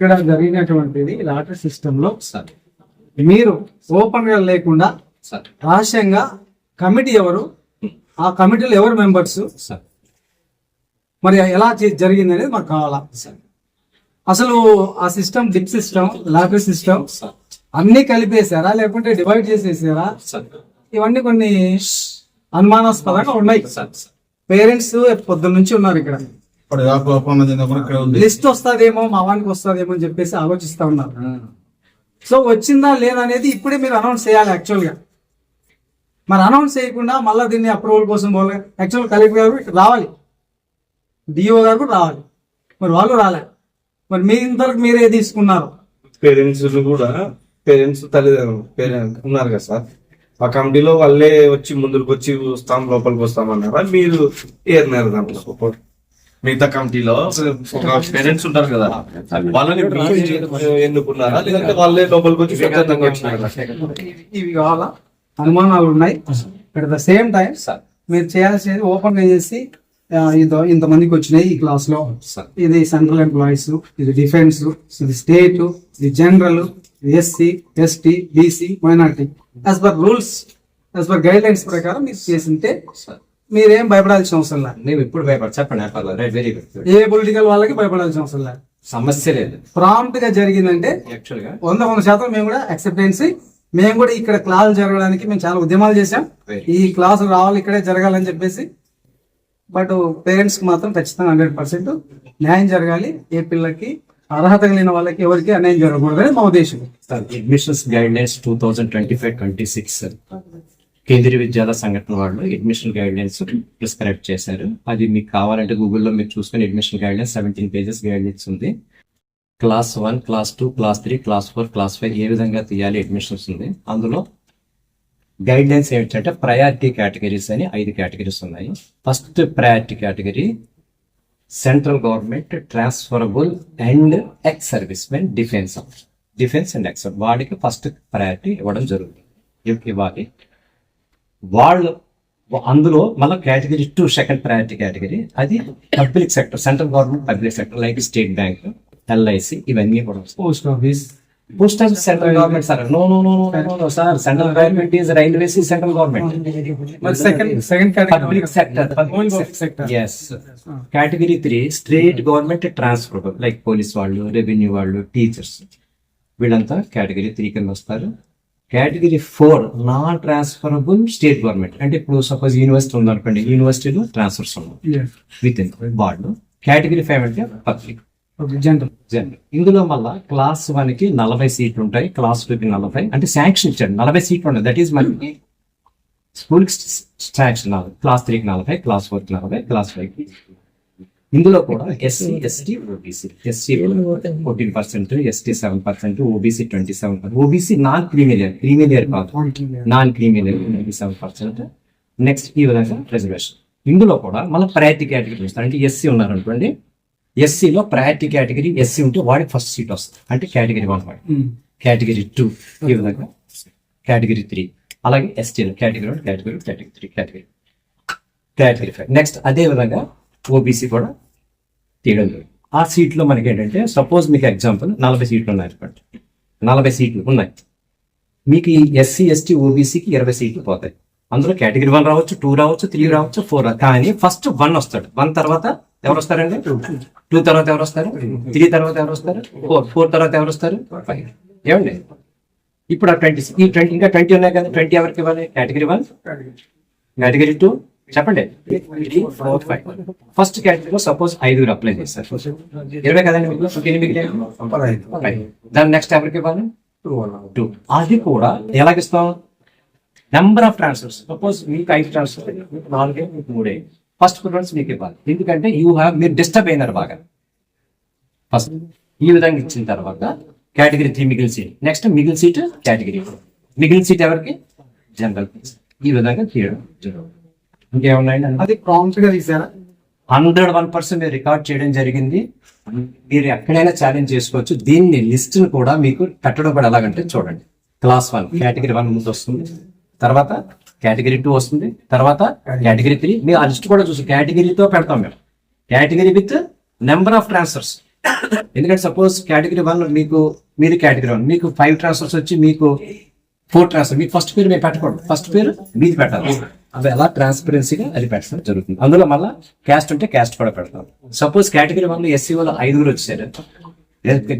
ఇక్కడ జరిగినటువంటిది లాటరీ సిస్టమ్లో సార్. మీరు ఓపెన్గా లేకుండా సార్. రహస్యంగా కమిటీ ఎవరు? ఆ కమిటీలో ఎవరు మెంబర్స్? సార్. మరి ఎలా జరిగింది అనేది మాకు కావాలా? సార్. అసలు ఆ system dip system lottery system అన్ని కలిపేశారా? లేకుంటే డివైడ్ చేసేసారా? సార్. ఇవన్నీ కొన్ని అనుమానాస్పదంగా ఉన్నాయి. పేరెంట్స్ పొద్దున్న నుంచి ఉన్నారు ఇక్కడ. ఇప్పుడు ఒప్పందం లిస్ట్ వస్తుందేమో మా వానికి వస్తుందేమో అని చెప్పేసి ఆలోచిస్తా ఉన్నారు. సో వచ్చిందా లేదా అనేది ఇప్పుడే మీరు అనౌన్స్ చేయాలి యాక్చువల్గా. మరి అనౌన్స్ చేయకుండా మళ్ళీ దీన్ని అప్రూవల్ కోసం పోలే. యాక్చువల్ కలెక్టర్ గారు రావాలి. డిఓ గారు కూడా రావాలి. మరి వాళ్ళు రాలే. మరి మీ ఇంతవరకు మీరే తీసుకున్నారు. పేరెంట్స్ కూడా పేరెంట్స్ తల్లిదండ్రులు పేరెంట్ ఉన్నారు కదా సార్. ఆ కమిటీలో వాళ్ళే వచ్చి ముందుకు వచ్చి వస్తాం లోపలికి వస్తామన్నారా? మీరు ఏరినారు దాంట్లో మిగతా కమిటీలో ఒక పేరెంట్స్ ఉంటారు కదా. వాళ్ళని మీరు ఎన్నుకున్నారా? లేదంటే వాళ్ళే లోపలికి వచ్చి స్వచ్ఛందంగా ఇవి- కావాలా? అనుమానాలు ఉన్నాయి. At the same time sir. మీరు చేయాల్సింది ఓపెన్గా చేసి ఇంతమందికి వచ్చినాయి ఈ క్లాస్లో సార్. ఇది సెంట్రల్ ఎంప్లాయీస్ ఇది డిఫెన్స్ ఇది స్టేట్ ఇది general SC ST BC minority. As per rules as per guidelines ప్రకారం మీరు చేసింటే సార్. మీరేం భయపడాల్సిన అవసరం లేదు. మేము ఇప్పుడు భయపడ చెప్పండి రైట్ వెరీ గుడ్ ఏ పొలిటికల్ వాళ్ళకి భయపడాల్సిన అవసరం లేదు. సమస్య లేదు. ప్రాంప్ట్గా జరిగిందంటే యాక్చువల్గా? వంద వంద శాతం మేము కూడా అక్సెప్టెన్సీ మేము కూడా ఇక్కడ క్లాసులు జరగడానికి మేము చాలా ఉద్యమాలు చేశాం. ఈ క్లాసు రావాలి ఇక్కడే జరగాలని చెప్పేసి. బట్ పేరెంట్స్కి మాత్రం ఖచ్చితంగా హండ్రెడ్ పర్సెంట్ న్యాయం జరగాలి. ఏ పిల్లకి అర్హత కలిగిన వాళ్ళకి ఎవరికి అన్యాయం జరగకూడదు అనేది మా ఉద్దేశం. Admissions guidelines two thousand twenty five twenty six Kendriya Vidyalaya Sangathan వాళ్ళు అడ్మిషన్ గైడ్ లైన్స్ ప్రిస్క్రైబ్ చేశారు. అది మీకు కావాలంటే గూగుల్లో మీరు చూసుకుని admission guidelines seventeen pages guidelines ఉంది. Class one class two class three class four class five ఏ విధంగా తీయాలి అడ్మిషన్స్ ఉంది. అందులో గైడ్ లైన్స్ ఏంటంటే ప్రయారిటీ కేటగిరీస్ అని ఐదు కేటగిరీస్ ఉన్నాయి. First priority category central government transferable and ex servicemen defence defence and ex వాడికి ఫస్ట్ ప్రయారిటీ ఇవ్వడం జరుగుతుంది. ఇవ్వాలి. వాళ్ళు అందులో మళ్ళీ category two second priority category అది public sector central government public sector like state bank LIC ఇవన్నీ కూడా post office post office central government sir no no no no no sir central government is railways central government మరి second second public sector. Yes category three state government transfer like police వాళ్ళు revenue వాళ్ళు teachers వీళ్ళంతా category three కింద వస్తారు. Category four non transferable state government. అంటే ఇప్పుడు suppose university ఉందనుకోండి యూనివర్సిటీలో ట్రాన్స్ఫర్స్ ఉన్నాయి విత్ ఇన్ వాళ్ళు కేటగిరీ ఫైవ్ అంటే పబ్లిక్ జనరల్ జనరల్ ఇందులో మళ్ళా క్లాస్ వన్కి నలభై సీట్లు ఉంటాయి క్లాస్ టూ కి నలభై. అంటే శాంక్షన్ ఇచ్చాడు నలభై సీట్లు ఉంటాయి దట్ ఈస్ మనకి స్కూల్ శాంక్షన్ క్లాస్ త్రీకి నలభై క్లాస్ ఫోర్కి నలభై క్లాస్ ఫైవ్కి ఇందులో కూడా SC ST OBC SC fourteen percent ST seven percent OBC twenty seven OBC non creamy layer creamy layer కాదు. Non creamy layer twenty seven percent next ఈ విధంగా రిజర్వేషన్ ఇందులో కూడా మళ్ళీ ప్రయారిటీ కేటగిరీ వస్తారు అంటే ఎస్సీ ఉన్నారు అనుకోండి. ఎస్సీలో ప్రయారిటీ కేటగిరీ ఎస్సీ ఉంటే వాడికి ఫస్ట్ సీట్ వస్తుంది. అంటే కేటగిరీ వన్ వాడి కేటగిరీ టూ ఈ విధంగా కేటగిరీ త్రీ అలాగే ఎస్టీలో category one category category three category category five next అదే విధంగా ఓబీసీ కూడా తీయడం జరిగింది. ఆ సీట్లో మనకి ఏంటంటే సపోజ్ మీకు ఎగ్జాంపుల్ నలభై సీట్లు ఉన్నాయి అనుకోండి. నలభై సీట్లు ఉన్నాయి. మీకు ఈ ఎస్సీ ఎస్టీ ఓబీసీకి ఇరవై సీట్లు పోతాయి. అందులో కేటగిరీ వన్ రావచ్చు టూ రావచ్చు త్రీ రావచ్చు ఫోర్ కానీ ఫస్ట్ వన్ వస్తాడు. వన్ తర్వాత ఎవరు వస్తారండి టూ తర్వాత ఎవరు వస్తారు త్రీ తర్వాత ఎవరు వస్తారు ఫోర్. ఫోర్ తర్వాత ఎవరు వస్తారు ఫైవ్. ఏమండి? ఇప్పుడు ఆ ట్వంటీ ఈ ట్వంటీ ఇంకా ట్వంటీ ఉన్నాయి కదా. ట్వంటీ ఎవరికి ఇవ్వాలి? Category one? Category two? చెప్పండి. ఫోర్ ఫైవ్ ఫస్ట్ కేటగిరీలో సపోజ్ ఐదుగురు అప్లై చేస్తారు. ఇరవై కదండి మీకు? ఎన్ని మిగిలిన దాని నెక్స్ట్ ఎవరికి ఇవ్వాలి? టూ అది కూడా ఎలాగిస్తాం? నెంబర్ ఆఫ్ ట్రాన్స్ఫర్స్ సపోజ్ మీకు ఐదు ట్రాన్స్ఫర్ మీకు నాలుగే మీకు మూడే. ఫస్ట్ ప్రిఫరెన్స్ మీకు ఇవ్వాలి. ఎందుకంటే యూ హ్యావ్ మీరు డిస్టర్బ్ అయినారు బాగా. ఫస్ట్ ఈ విధంగా ఇచ్చిన తర్వాత కేటగిరీ త్రీ మిగిలిన సీట్ నెక్స్ట్ మిగిలిన సీట్ కేటగిరీ మిగిలిన సీట్ ఎవరికి? జనరల్ ఈ విధంగా తీయడం జరుగుతుంది. ఇంకేమున్నాయండి అది ప్రాంప్ట్గా తీసారా? హండ్రెడ్ వన్ పర్సెంట్ మీరు రికార్డ్ చేయడం జరిగింది. మీరు ఎక్కడైనా ఛాలెంజ్ చేసుకోవచ్చు. దీన్ని లిస్ట్ కూడా మీకు పెట్టడం కూడా ఎలాగంటే చూడండి. క్లాస్ వన్ కేటగిరీ వన్ ముందు వస్తుంది. తర్వాత కేటగిరీ టూ వస్తుంది. తర్వాత కేటగిరీ త్రీ మీరు ఆ లిస్ట్ కూడా చూసి కేటగిరీతో పెడతాం మేము. Category with number of transfers ఎందుకంటే సపోజ్ కేటగిరీ వన్ మీకు మీరు కేటగిరీ వన్ మీకు ఫైవ్ ట్రాన్స్ఫర్స్ వచ్చి మీకు ఫోర్ ట్రాన్స్ఫర్ మీకు ఫస్ట్ పేరు మేము పెట్టకూడదు. ఫస్ట్ పేరు మీది పెట్టాలి. అవి ఎలా ట్రాన్స్పరెన్సీగా అది పెట్టడం జరుగుతుంది. అందులో మళ్ళీ క్యాస్ట్ ఉంటే క్యాస్ట్ కూడా పెడతాం. సపోజ్ కేటగిరీ వన్లో ఎస్సీ వాళ్ళు ఐదుగురు వచ్చారు.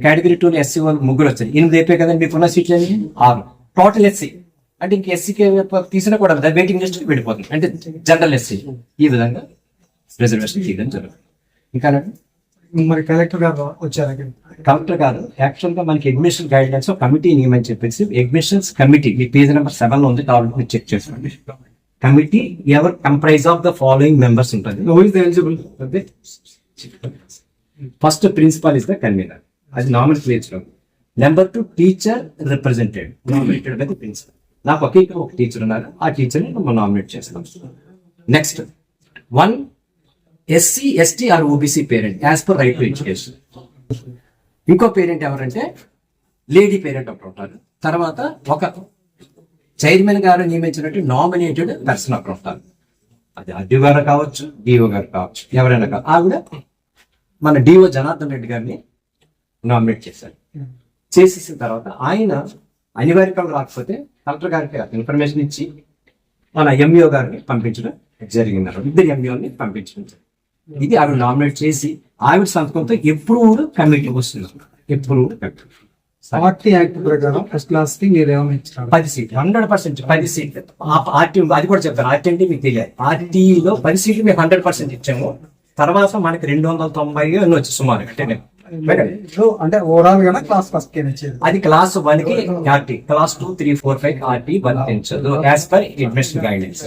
కేటగిరీ టూ ఎస్సీ వాళ్ళు ముగ్గురు వచ్చారు. ఎనిమిది అయిపోయి కదండి మీకున్న సీట్లు అన్ని? ఆరు. టోటల్ ఎస్సీ అంటే ఇంక ఎస్సీకి తీసినా కూడా వెయిటింగ్ లిస్ట్ వెళ్ళిపోతుంది. అంటే జనరల్ ఎస్సీ ఈ విధంగా రిజర్వేషన్ చేయడం జరుగుతుంది. ఇంకా మరి కలెక్టర్ గారు వచ్చారు కలెక్టర్ గారు యాక్చువల్గా మనకి అడ్మిషన్ గైడ్ లైన్స్ కమిటీ నియమని చెప్పేసి అడ్మిషన్స్ కమిటీ మీ పేజ్ నెంబర్ సెవెన్లో ఉంది మీరు చెక్ చేసుకోండి. Committee ever comprise of the following members ఉంటుంది? Who is eligible first principal is the convenor అది ప్లేస్లో number two teacher representative nominated by the principal నాకు ఒకే ఒక టీచర్ ఉన్నారు ఆ టీచర్ని మనం నామినేట్ చేస్తాం. Next one SC ST or OBC parent as per right to education ఇంకో పేరెంట్ ఎవరంటే లేడీ పేరెంట్ ఒకటి ఉంటారు తర్వాత ఒక చైర్మన్ గారు నియమించినట్టు నామినేటెడ్ పర్సన్ ఒకరు ఉంటారు అది అడ్డు గారు కావచ్చు డిఓ గారు కావచ్చు ఎవరైనా కావచ్చు. ఆవిడ మన డిఓ జనార్దన్ రెడ్డి గారిని నామినేట్ చేశారు. చేసేసిన తర్వాత ఆయన అనివార్యంగా రాకపోతే కలెక్టర్ గారికి ఇన్ఫర్మేషన్ ఇచ్చి మన ఎంఈఓ గారిని పంపించడం జరిగింది. అన్నమాట. ఇద్దరు ఎంఈఓని పంపించడం జరిగింది. ఇది ఆవిడ నామినేట్ చేసి ఆవిడ సంతకంతో ఎప్పుడు కమిటీ వస్తుంది. ఎప్పుడు పార్టీ యాక్ట్ ప్రకారం ఫస్ట్ క్లాస్కి మీరు ఏమైనా ఇచ్చినారు పది సీట్లు హండ్రెడ్ పర్సెంట్ పది సీట్లు ఆ పార్టీ అది కూడా చెప్తాను ఆర్టీ అంటే మీకు తెలియాలి. పార్టీలో పది సీట్లు మేము హండ్రెడ్ పర్సెంట్ ఇచ్చాము. తర్వాత మనకి రెండు వందల తొంభై ఎన్ని వచ్చి సుమారు అంటే అంటే ఓవరాల్గా క్లాస్ ఫస్ట్ అది క్లాస్ వన్కి RT class two three four five RT వర్తించదు as per admission guidance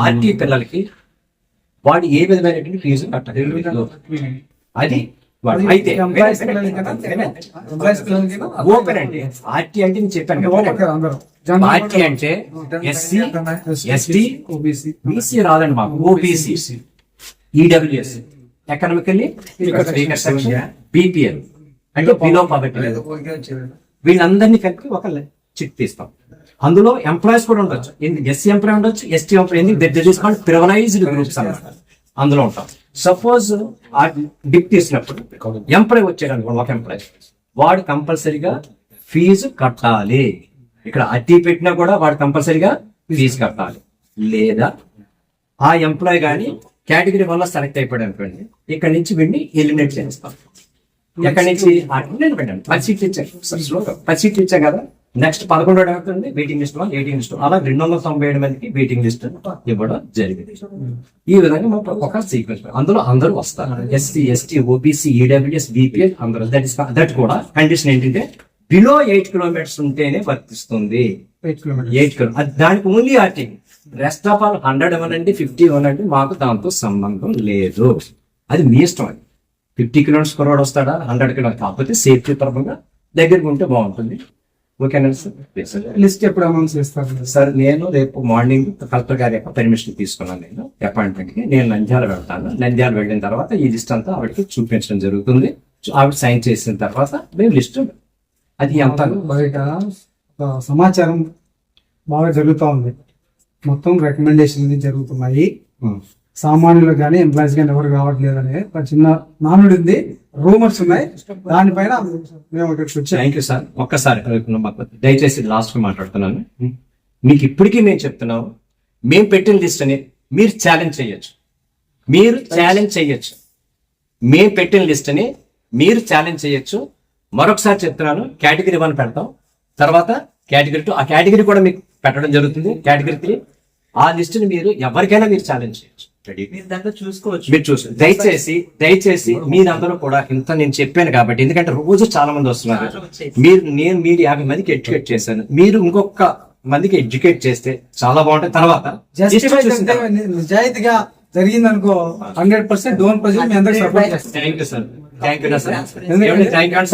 RT పిల్లలకి వాడు ఏ విధమైనటువంటి ఫీజు కట్టాలి అది అయితే ఎంప్లాయీస్ పిల్లలకి కదా? ఎంప్లాయీస్ పిల్లలకి కదా? ఓపెన్ అండి ఆర్టీ అంటే నేను చెప్పాను ఓపెన్ కదా కదా అందరూ పార్టీ అంటే ఎస్సీ ఎస్టీ ఓబీసీ బీసీ రాదండి మాకు ఓబీసీ ఈడబ్ల్యూఎస్. Economically BPL. అంటే బిలో పావర్టీ వీళ్ళందరినీ కలిపి ఒక చిట్ తీస్తాం. అందులో ఎంప్లాయీస్ కూడా ఉండొచ్చు. ఎస్సీ ఎంప్లాయ్ ఉండొచ్చు ఎస్టీ ఎంప్లాయ్ ఎందుకు ప్రివలైజ్డ్ గ్రూప్స్ అన్నమాట. అందులో ఉంటాం. సపోజ్ ఆ డిప్ తీసినప్పుడు ఎంప్లాయ్ వచ్చాడు అనుకోండి ఒక ఎంప్లాయ్ వాడు కంపల్సరీగా ఫీజు కట్టాలి. ఇక్కడ అట్టి పెట్టినా కూడా వాడు కంపల్సరీగా ఫీజు కట్టాలి. లేదా ఆ ఎంప్లాయ్ కానీ కేటగిరీ వల్ల సెలెక్ట్ అయిపోయాడు అనుకోండి ఇక్కడ నుంచి వీడిని ఎలిమినేట్ చేస్తాం. ఎక్కడి నుంచి? నేను పెట్టండి పది సీట్లు ఇచ్చాం పది సీట్లు ఇచ్చాం కదా. నెక్స్ట్ పదకొండో అవుతుంది waiting list one waiting list అలా రెండు వందల తొంభై ఏడు మందికి వెయిటింగ్ లిస్ట్ ఇవ్వడం జరిగింది. ఈ విధంగా ఒక సీక్వెన్స్ అందులో అందరూ వస్తారు. SC ST OBC EWS BPL అందరూ. దట్ ఇస్ దట్ కూడా కండిషన్ ఏంటంటే బిలో ఎయిట్ కిలోమీటర్స్ ఉంటేనే వర్తిస్తుంది. ఎయిట్ కిలోమీటర్ ఎయిట్ కిలో అది దానికి ఓన్లీ ఆర్టింగ్ రెస్ట్ ఆఫ్ ఆల్ హండ్రెడ్ ఇవ్వనండి ఫిఫ్టీ ఇవ్వనండి మాకు దాంతో సంబంధం లేదు. అది మీ ఇష్టం అది. ఫిఫ్టీ కిలోమీటర్స్ కురవాడు వస్తాడా? హండ్రెడ్ కిలోమీటర్స్ కాకపోతే సేఫ్టీ పరంగా దగ్గరికి ఉంటే బాగుంటుంది. ఓకేనా సార్. లిస్ట్ ఎప్పుడు అనౌన్స్ చేస్తారు సార్ నేను రేపు మార్నింగ్ కలెక్టర్ గారి యొక్క పర్మిషన్ తీసుకున్నాను నేను. అపాయింట్మెంట్కి నేను నంద్యాల వెళ్తాను. నంద్యాల వెళ్ళిన తర్వాత ఈ లిస్ట్ అంతా ఆవిడకి చూపించడం జరుగుతుంది. ఆవిడ సైన్ చేసిన తర్వాత మేము లిస్ట్ అది ఎంత బయట సమాచారం బాగా జరుగుతూ ఉంది. మొత్తం రికమెండేషన్ జరుగుతున్నాయి. సామాన్యులకు కానీ ఎంప్లాయీస్ కానీ ఎవరు కావట్లేదు అనే ఒక చిన్న నానుడి ఉంది. రూమర్స్ ఉన్నాయి. దానిపైన మేము ఇక్కడికి వచ్చాం. థ్యాంక్ యూ సార్ ఒక్కసారి దయచేసి లాస్ట్ మాట్లాడుతున్నాను. మీకు ఇప్పటికీ మేము చెప్తున్నాం మేము పెట్టిన లిస్ట్ అని మీరు ఛాలెంజ్ చేయొచ్చు. మీరు ఛాలెంజ్ చేయొచ్చు. మేము పెట్టిన లిస్ట్ అని మీరు ఛాలెంజ్ చేయొచ్చు. మరొకసారి చెప్తున్నాను కేటగిరీ వన్ పెడతాం. తర్వాత కేటగిరీ టూ ఆ కేటగిరీ కూడా మీకు పెట్టడం జరుగుతుంది. కేటగిరీ త్రీ ఆ లిస్ట్ని మీరు ఎవరికైనా మీరు ఛాలెంజ్ చేయొచ్చు. మీరు దాంట్లో చూసుకోవచ్చు. మీరు చూసి దయచేసి దయచేసి మీరందరూ కూడా ఇంత నేను చెప్పాను కాబట్టి ఎందుకంటే రోజు చాలా మంది వస్తున్నారు మీరు నేను మీరు యాభై మందికి ఎడ్యుకేట్ చేశాను. మీరు ఇంకొక మందికి ఎడ్యుకేట్ చేస్తే చాలా బాగుంటుంది. తర్వాత నిజాయితీగా జరిగింది అనుకో హండ్రెడ్ పర్సెంట్ డోన్ ప్రజలు మీ అందరికి సపోర్ట్ చేస్తారు. థ్యాంక్ యూ సార్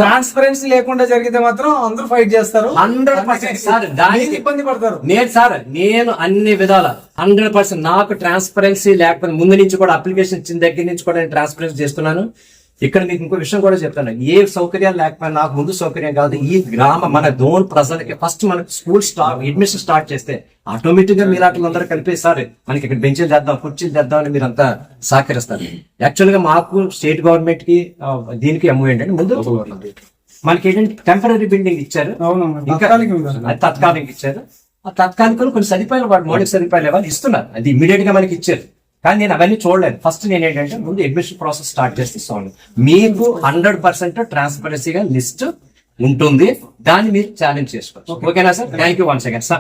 ట్రాన్స్పరెన్సీ లేకుండా జరిగితే మాత్రం అందరూ ఫైట్ చేస్తారు. హండ్రెడ్ పర్సెంట్ సార్ దానికి ఇబ్బంది పడతారు. నేను సార్ నేను అన్ని విధాల హండ్రెడ్ పర్సెంట్ నాకు ట్రాన్స్పరెన్సీ లేకపోతే ముందు నుంచి కూడా అప్లికేషన్ ఇచ్చిన దగ్గర నుంచి కూడా నేను ట్రాన్స్పరెన్సీ చేస్తున్నాను. ఇక్కడ మీకు ఇంకో విషయం కూడా చెప్తాను. ఏ సౌకర్యాలు లేకపోయినా నాకు ముందు సౌకర్యం కాదు. ఈ గ్రామ మన దోన్ ప్రజలకి ఫస్ట్ మనకి స్కూల్ స్టార్ట్ అడ్మిషన్ స్టార్ట్ చేస్తే ఆటోమేటిక్గా మీరు అందరూ కలిపేసారి మనకి ఇక్కడ బెంచీలు చేద్దాం కుర్చీలు చేద్దాం అని మీరు అంతా సహకరిస్తారు. యాక్చువల్గా మాకు స్టేట్ గవర్నమెంట్కి దీనికి అమ్ము ఏంటంటే ముందు మనకి ఏంటంటే టెంపరీ బిల్డింగ్ ఇచ్చారు. తాత్కాలికం ఇచ్చారు. ఆ తాత్కాలికలు కొన్ని సదుపాయాలు వాడు మౌలిక సదుపాయాలు వాళ్ళు ఇస్తున్నారు? అది ఇమీడియట్గా మనకి ఇచ్చారు. కానీ నేను అవన్నీ చూడలేదు. ఫస్ట్ నేను ఏంటంటే ముందు అడ్మిషన్ ప్రాసెస్ స్టార్ట్ చేస్తే ఇస్తాను మీకు హండ్రెడ్ పర్సెంట్ ట్రాన్స్పరెన్సీగా లిస్ట్ ఉంటుంది. దాన్ని మీరు ఛాలెంజ్ చేసుకోవచ్చు. ఓకేనా sir? Thank you once again sir